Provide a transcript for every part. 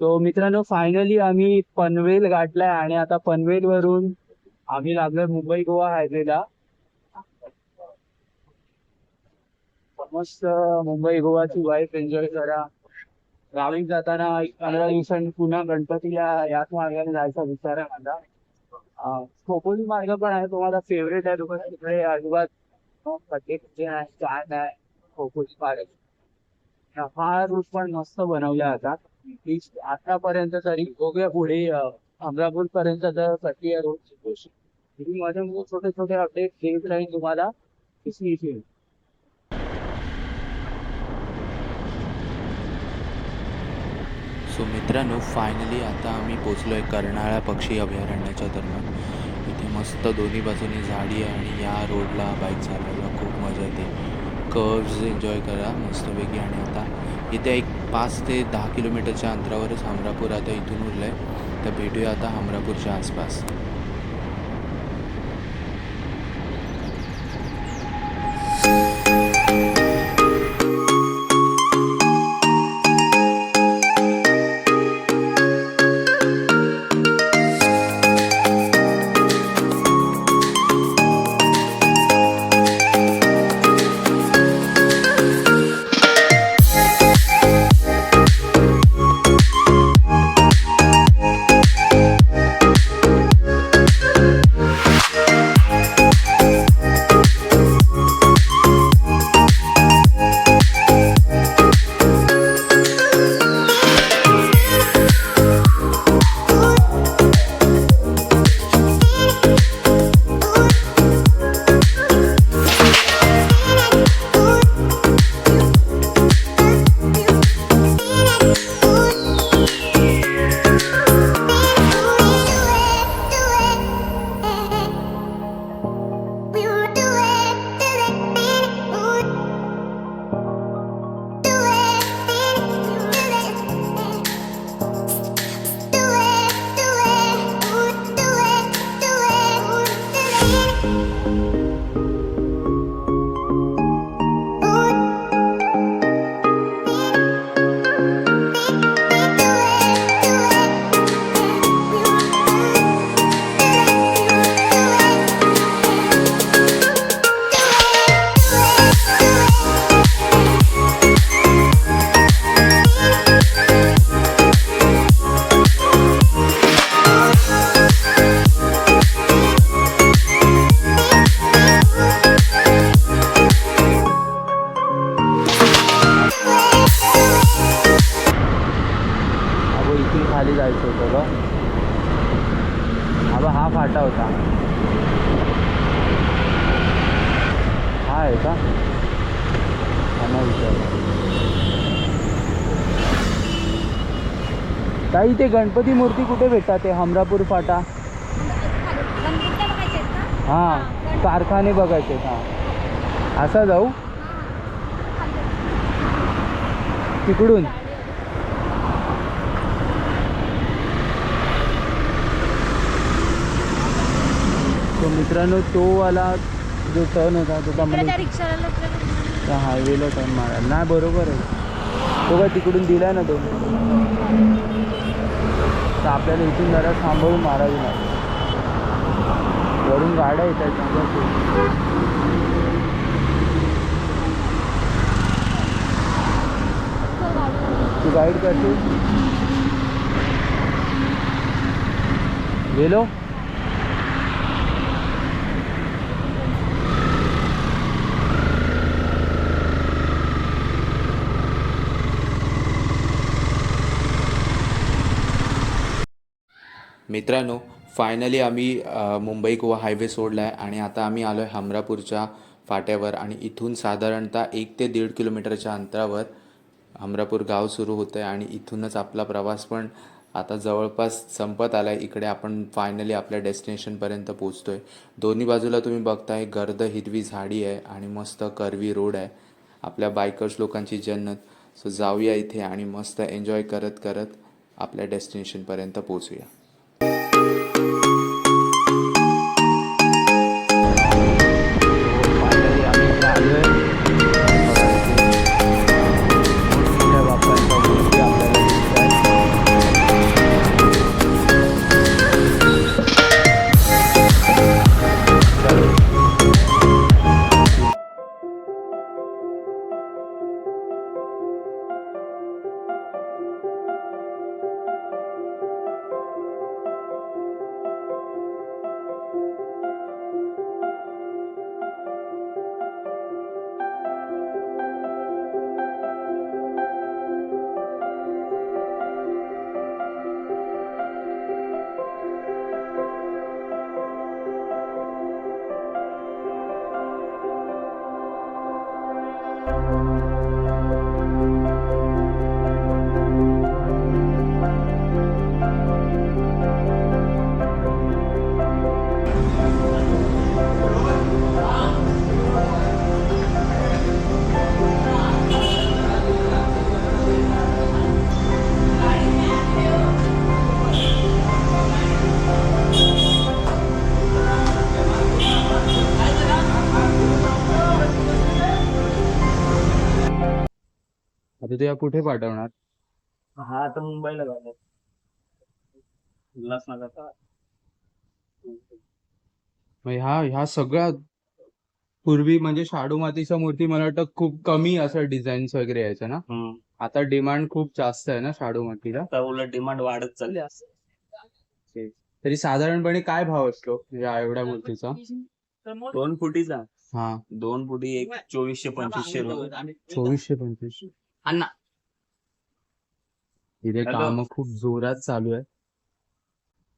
तो मित्रांनो फायनली आम्ही पनवेल गाठलाय आणि आता पनवेल वरून आम्ही लागलोय मुंबई गोवा हायवेला मस्त मुंबई गोवाची वाईफ एन्जॉय करा. गावी जाताना पंधरा दिवसांनी पुन्हा गणपतीला याच मार्गाने जायचा विचार आहे माझा. खोपोली मार्ग पण आहे तुम्हाला फेवरेट आहे. तुम्हाला तिकडे अजिबात खड्डे खड्डे नाही काय नाही खोपोली मार्ग. हा रूट पण मस्त बनवला आता. की आतापर्यंत तरी बघूया पुढे अमरापूर पर्यंत तर प्रक्रिया रोड माझ्या छोटे छोटे अपडेट देत राहील तुम्हाला सो मित्रांनो फायनली आता आम्ही पोचलो आहे कर्नाळा पक्षी अभयारण्याच्या दरम्यान इथे मस्त दोन्ही बाजूनी झाडी आहे आणि या रोडला बाईक चालवायला खूप मजा येते. कर्व्स एन्जॉय करा मस्तपैकी. आणि आता इथे एक पाच ते दहा किलोमीटरच्या अंतरावरच हमरापूर आता इथून उरलं आहे तर भेटूया आता हमरापूरच्या आसपास. अगं हा फाटा होता. हा आहे का? विचारलं ताई ते गणपती मूर्ती कुठे भेटतात? ते हमरापूर फाटा? हा हा, कारखाने बघायचे हा. असा जाऊ. तिकडून. तो मित्रांनो तो वाला जो टर्न होता तो त्या हायवेला टर्न मारायला नाही बरोबर आहे. तो काय तिकडून दिलाय ना तो? तर आपल्याला इथून जरा सांभाळून मारावी लागेल. वरून गाड्या येतात त्याच्यात. तो गाडी- तू गाईड करते गेलो मित्रांनो फायनली आम्ही मुंबई गोवा हायवे सोडला आहे आणि आता आम्ही आलो आहे हमरापूरच्या फाट्यावर आणि इथून साधारणतः एक ते दीड किलोमीटरच्या अंतरावर हमरापूर गाव सुरू होतं आहे आणि इथूनच आपला प्रवास पण आता जवळपास संपत आला आहे इकडे आपण फायनली आपल्या डेस्टिनेशनपर्यंत पोचतो आहे दोन्ही बाजूला तुम्ही बघताय गर्द हिरवी झाडी आहे आणि मस्त कर्वी रोड आहे. आपल्या बायकर्स लोकांची जन्नत. सो जाऊया इथे आणि मस्त एन्जॉय करत करत आपल्या डेस्टिनेशनपर्यंत पोचूया आता तुया कुठे पाठवणार? हा आता मुंबईला जाणार. उल्हासनगरचा मग ह्या ह्या सगळ्या पूर्वी म्हणजे शाडू मातीच्या मूर्ती मला वाटतं खूप कमी असं डिझाईन्स वगैरे यायचं ना? आता डिमांड खूप जास्त आहे ना शाडू मातीला? आता उलट डिमांड वाढत चालली असं तरी साधारणपणे काय भाव असतो या एवढ्या मूर्तीचा? दोन फुटीचा. हा. दोन फुटी एक चोवीसशे पंचवीसशे रुपये. चोवीसशे पंचवीस अण्णा. इथे Hello. काम खूप जोरात चालू आहे.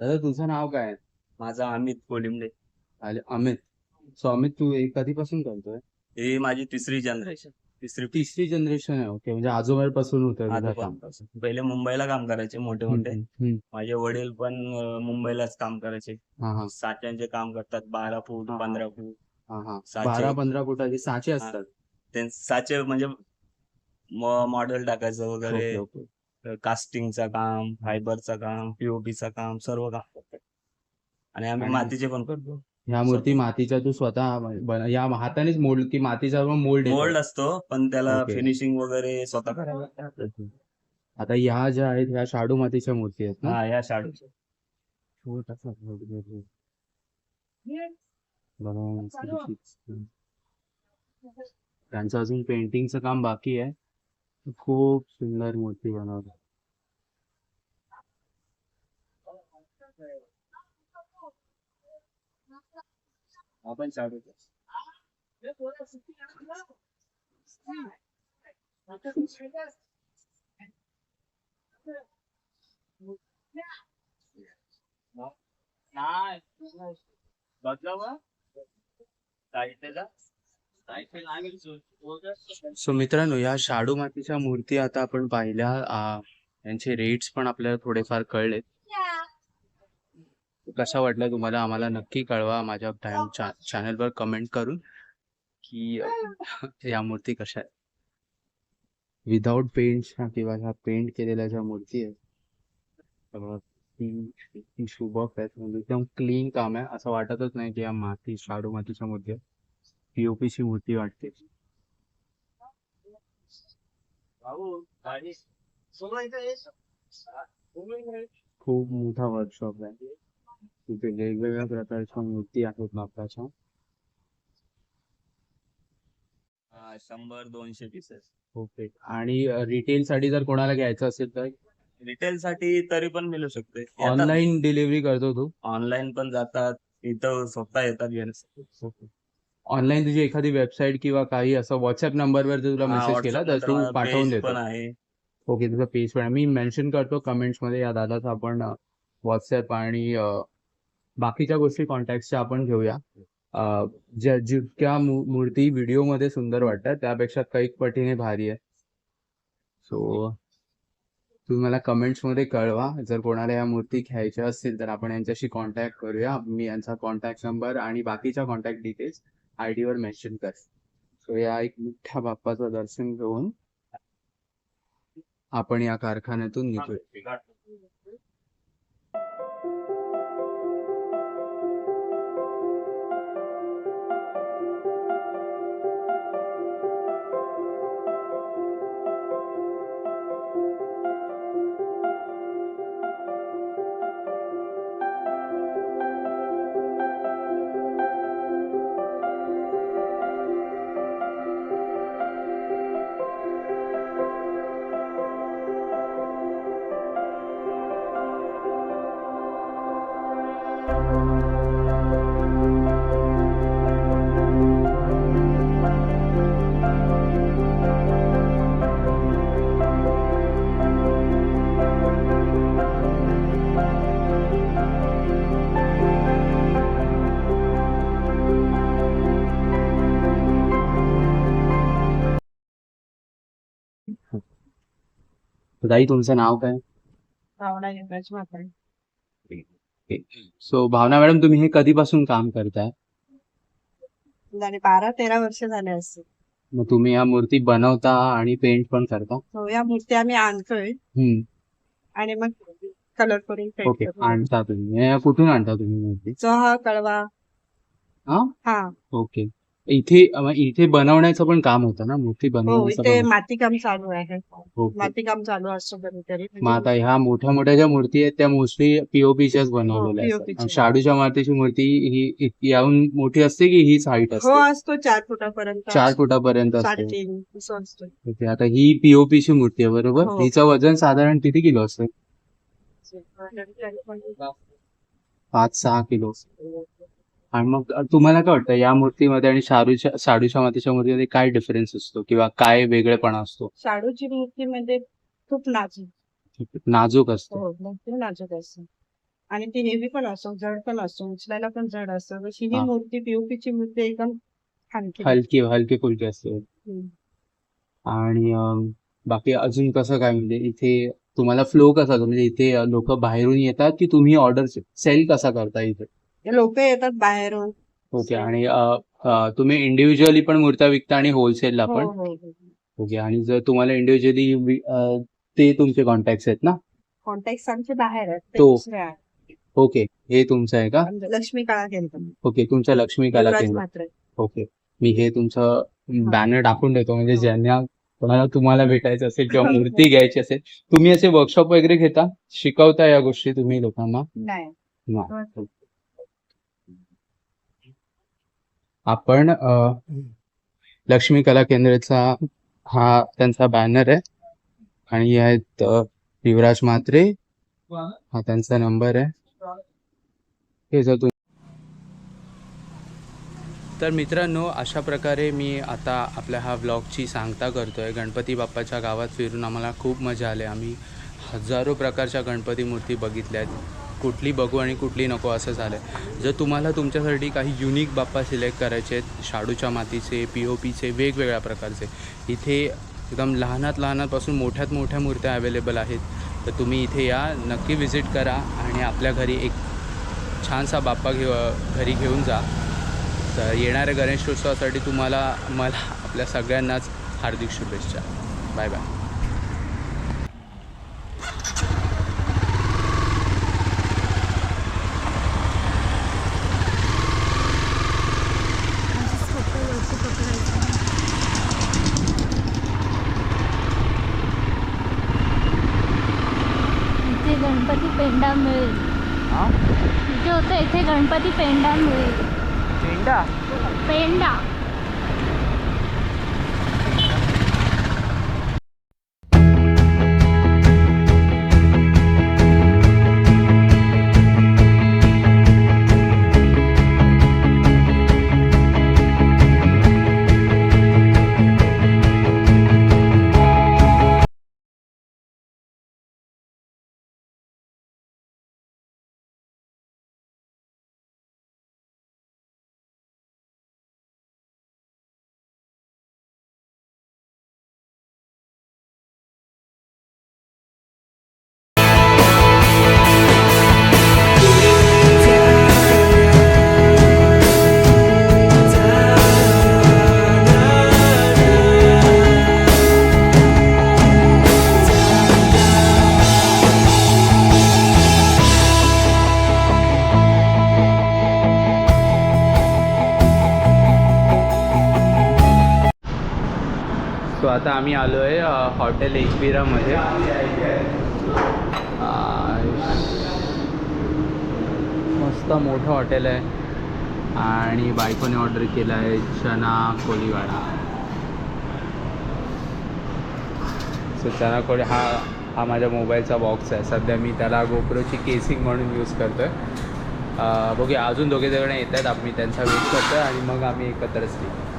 दादा तुझं नाव काय? आहे? माझा अमित कोलिमडे. आले अमित. सो अमित तू हे कधीपासून करतोय? ही माझी तिसरी जनरेशन तिसरी तिसरी जनरेशन आहे. ओके म्हणजे आजोबापासून होतं तुझं काम. आजोबांपासून. पहिले मुंबईला काम करायचे मोठे मोठे. हम्म, हम्म. माझे वडील पण अं, मुंबईलाच काम करायचे. हा हा. साच्यांचे काम करतात बारा फूट हा. पंधरा फूट. हा हा. साचे. बारा पंधरा फुटाचे साचे असतात. ते साचे म्हणजे मॉडेल टाकायचं वगैरे. Okay, okay. कास्टिंगचं काम फायबरचं काम पीओपीचं काम सर्व काम करतात आणि आम्ही आणि- मातीचे पण करतो. ह्या मूर्ती मातीच्या तू स्वतः बन- या हातानेच मोल्ड की मातीचा मोल्ड मोल्ड असतो पण त्याला ओके. फिनिशिंग वगैरे स्वतः करायला लागतं. आता ह्या ज्या आहेत ह्या शाडू मातीच्या मूर्ती आहेत ना? हा या बनवून त्यांचं अजून पेंटिंगचं काम बाकी आहे. खूप सुंदर मूर्ती बनवतात आपण बदलावा? साहित्याचा साहित्य लागेल सो मित्रांनो या शाडू मातीच्या मूर्ती आता आपण पाहिल्या. यांचे रेट्स पण आपल्याला थोडेफार कळलेत. कसा वाटलं तुम्हाला आम्हाला नक्की कळवा माझ्या टाइम चॅनलवर कमेंट करून की या मूर्ती कशा आहेत. विदाऊट पेंट किंवा ह्या पेंट केलेल्या ज्या मूर्ती आहेत ती म्हणजे एकदम क्लीन काम आहे. असं वाटतच नाही की या माती शाडू मातीच्या मूर्ती POP ची मूर्ती वाटते. खूप मोठा वर्कशॉप आहे. तिथे वेगवेगळ्या प्रकारच्या मूर्ती आहेत बाप्पाच्या. शंभर दोनशे पीसेस ओके. आणि रिटेल साठी जर कोणाला घ्यायचं असेल तर? रिटेल साठी तरी पण मिळू शकते. ऑनलाईन डिलिव्हरी करतो तू? ऑनलाईन पण जातात. इथं स्वतः येतात घेण्यासाठी ऑनलाईन तुझी एखादी वेबसाईट किंवा काही असं व्हॉट्सअप नंबरवर जर तुला मेसेज केला तर तू पाठवून देतो. आहे. ओके तुझं पेज पण. मी मेन्शन करतो कमेंट्समध्ये या दादाचा आपण व्हॉट्सअप आणि बाकीच्या गोष्टी कॉन्टॅक्टच्या आपण घेऊया. ज्या जितक्या मूर्ती व्हिडिओमध्ये सुंदर वाटतात त्यापेक्षा कैक पटीने भारी आहे. सो तुम्ही मला कमेंट्समध्ये कळवा. जर कोणाला या मूर्ती घ्यायच्या असतील तर आपण यांच्याशी कॉन्टॅक्ट करूया. मी यांचा कॉन्टॅक्ट नंबर आणि बाकीच्या कॉन्टॅक्ट डिटेल्स आय वर मेन्शन कर. सो या एक मोठ्या बाप्पाचं दर्शन घेऊन आपण या कारखान्यातून निघूया. ताई तुमचं नाव काय भावना म्हात्रे सो भावना मॅडम तुम्ही हे कधीपासून काम करताय? आणि बारा तेरा वर्ष झाले असतील मग तुम्ही या मूर्ती बनवता आणि पेंट पण करता? हो या मूर्ती आम्ही आणतोय. हम्म. आणि मग कलर करून पेंट ओके करतो आणता तुम्ही. हे कुठून आणता तुम्ही मूर्ती? जो हा कळवा. हा? हा. ओके इथे इथे बनवण्याचं पण काम होतं ना मूर्ती हो बनवण्याचं इथे पण मातीकाम चालू आहे. मातीकाम चालू असतं कधीतरी मग आता ह्या मोठ्या मोठ्या ज्या मूर्ती आहेत त्या मोस्टली पीओपीच्याच बनवलेल्या POP असतात. च्या. आणि शाडूच्या मातीची मूर्ती ही याहून मोठी असते की हीच हाईट हो असते? असतो चार फुटापर्यंत चार. फुटापर्यंत असते. साडेतीन असं असतं. ओके आता ही पीओपीची मूर्ती आहे बरोबर? हो. हिचं वजन साधारण किती किलो असतं? पाच सहा किलो. आणि मग तुम्हाला काय वाटतं या मूर्तीमध्ये आणि शाडूच्या शाडूच्या मातीच्या मूर्तीमध्ये काय डिफरन्स असतो? किंवा काय वेगळेपणा असतो? शाडूची मूर्ती म्हणजे खूप नाजूक. नाजूक असतो. हो नाजूक असते. आणि ती हेवी पण असतो जड पण असतो उचलायला पण जड असतं. जशी ही हा. मूर्ती पीओपीची मूर्ती एकदम हलकी. हलकी हलकी फुलकी असते. हम्म. आणि अं, बाकी अजून कसं काय म्हणजे इथे तुम्हाला फ्लो कसा असतो? म्हणजे इथे लोक बाहेरून येतात की तुम्ही ऑर्डर सेल कसा करता इथे? लोक येतात बाहेरून. ओके आणि अं, अं, तुम्ही इंडिव्हिज्युअली पण मूर्त्या विकता आणि होलसेलला हो पण? हो हो. ओके आणि जर तुम्हाला इंडिव्हिज्युअली ते तुमचे कॉन्टॅक्ट आहेत ना? कॉन्टॅक्ट आमचे बाहेर आहेत ते तो. दुसरे आहेत. ओके हे तुमचं आहे का? आमचं लक्ष्मी कळा केंद्र. ओके तुमच्या लक्ष्मी कला युवराज केंद्र. म्हात्रे. ओके मी हे तुमचं बॅनर टाकून देतो म्हणजे हो. ज्यांना कोणाला तुम्हाला भेटायचं असेल किंवा मूर्ती घ्यायची असेल तुम्ही असे वर्कशॉप वगैरे घेता? शिकवता या गोष्टी तुम्ही लोकांना? नाही. नाही. आपण लक्ष्मी कला केंद्रचा हा त्यांचा बॅनर आहे. आणि आहेत युवराज म्हात्रे. हा त्यांचा नंबर आहे. हे जर तुम तर मित्रांनो अशा प्रकारे मी आता आपल्या हा व्लॉगची सांगता करतो आहे गणपती बाप्पाच्या गावात फिरून आम्हाला खूप मजा आली. आम्ही हजारो प्रकारच्या गणपती मूर्ती बघितल्या आहेत. कुठली बघू आणि कुठली नको असं झालं आहे जर तुम्हाला तुमच्यासाठी काही युनिक बाप्पा सिलेक्ट करायचे आहेत शाडूच्या मातीचे पी ओ पीचे वेगवेगळ्या प्रकारचे इथे एकदम लहानात लहानापासून मोठ्यात मोठ्या मूर्त्या अवेलेबल आहेत तर तुम्ही इथे या नक्की व्हिजिट करा आणि आपल्या घरी एक छानसा बाप्पा घेऊ घरी घेऊन जा. तर येणाऱ्या गणेशोत्सवासाठी तुम्हाला मला आपल्या सगळ्यांनाच हार्दिक शुभेच्छा. बाय बाय पेंडा मिळेल इथे होतं इथे गणपती पेंडा? मिळेल चेंडा पेंडा. आम्ही आलो आहे हॉटेल एकविरामध्ये मस्त मोठं हॉटेल आहे. आणि बायकोने ऑर्डर केलं आहे चना कोलीवाडा सो चना कोळी हा हा माझ्या मोबाईलचा बॉक्स आहे. सध्या मी त्याला गोप्रोची केसिंग म्हणून यूज करतो आहे बघूया अजून दोघे जण येत आहेत आम्ही त्यांचा वेट करतो आहे आणि मग आम्ही एकत्रच येऊ